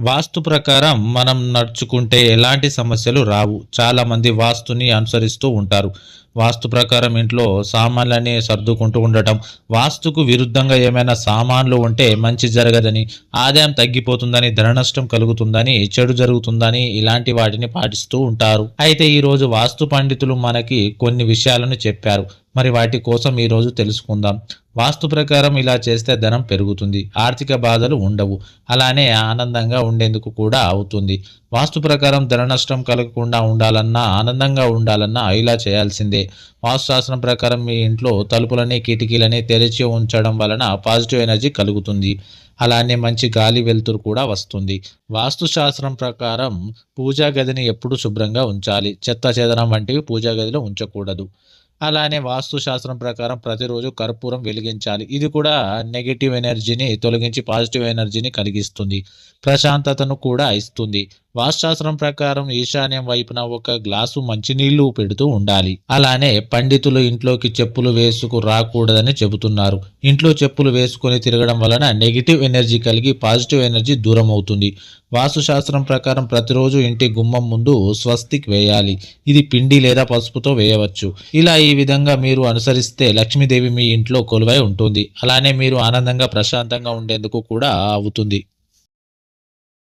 వాస్తు ప్రకారం మనం నడుచుకుంటే ఎలాంటి సమస్యలు రావు. చాలామంది వాస్తుని అనుసరిస్తూ ఉంటారు. వాస్తు ప్రకారం ఇంట్లో సామాన్లనే సర్దుకుంటూ ఉండటం వాస్తుకు విరుద్ధంగా ఏమైనా సామాన్లు ఉంటే మంచి జరగదని ఆదాయం తగ్గిపోతుందని ధన నష్టం కలుగుతుందని చెడు జరుగుతుందని ఇలాంటి వాటిని పాటిస్తూ ఉంటారు. అయితే ఈరోజు వాస్తు పండితులు మనకి కొన్ని విషయాలను చెప్పారు. మరి వాటి కోసం ఈరోజు తెలుసుకుందాం. వాస్తు ప్రకారం ఇలా చేస్తే ధనం పెరుగుతుంది. ఆర్థిక బాధలు ఉండవు. అలానే ఆనందంగా ఉండేందుకు కూడా అవుతుంది. వాస్తు ప్రకారం ధన నష్టం కలగకుండా ఉండాలన్నా ఆనందంగా ఉండాలన్నా ఇలా చేయాల్సిందే. వాస్తు శాస్త్రం ప్రకారం మీ ఇంట్లో తలుపులని కిటికీలని తెరిచి ఉంచడం వలన పాజిటివ్ ఎనర్జీ కలుగుతుంది. అలానే మంచి గాలి వెలుతురు కూడా వస్తుంది. వాస్తు శాస్త్రం ప్రకారం పూజా గదిని ఎప్పుడు శుభ్రంగా ఉంచాలి. చెత్త చెదనం వంటివి పూజా గదిలో ఉంచకూడదు. అలానే వాస్తు శాస్త్రం ప్రకారం ప్రతిరోజు కర్పూరం వెలిగించాలి. ఇది కూడా నెగిటివ్ ఎనర్జీని తొలగించి పాజిటివ్ ఎనర్జీని కలిగిస్తుంది. ప్రశాంతతను కూడా ఇస్తుంది. వాస్తుశాస్త్రం ప్రకారం ఈశాన్యం వైపున ఒక గ్లాసు మంచినీళ్ళు పెడుతూ ఉండాలి. అలానే పండితులు ఇంట్లోకి చెప్పులు వేసుకు రాకూడదని చెబుతున్నారు. ఇంట్లో చెప్పులు వేసుకొని తిరగడం వలన నెగిటివ్ ఎనర్జీ కలిగి పాజిటివ్ ఎనర్జీ దూరం అవుతుంది వాస్తుశాస్త్రం ప్రకారం ప్రతిరోజు ఇంటి గుమ్మం ముందు స్వస్తిక్ వేయాలి. ఇది పిండి లేదా పసుపుతో వేయవచ్చు. ఇలా ఈ విధంగా మీరు అనుసరిస్తే లక్ష్మీదేవి మీ ఇంట్లో కొలువై ఉంటుంది. అలానే మీరు ఆనందంగా ప్రశాంతంగా ఉండేందుకు కూడా అవుతుంది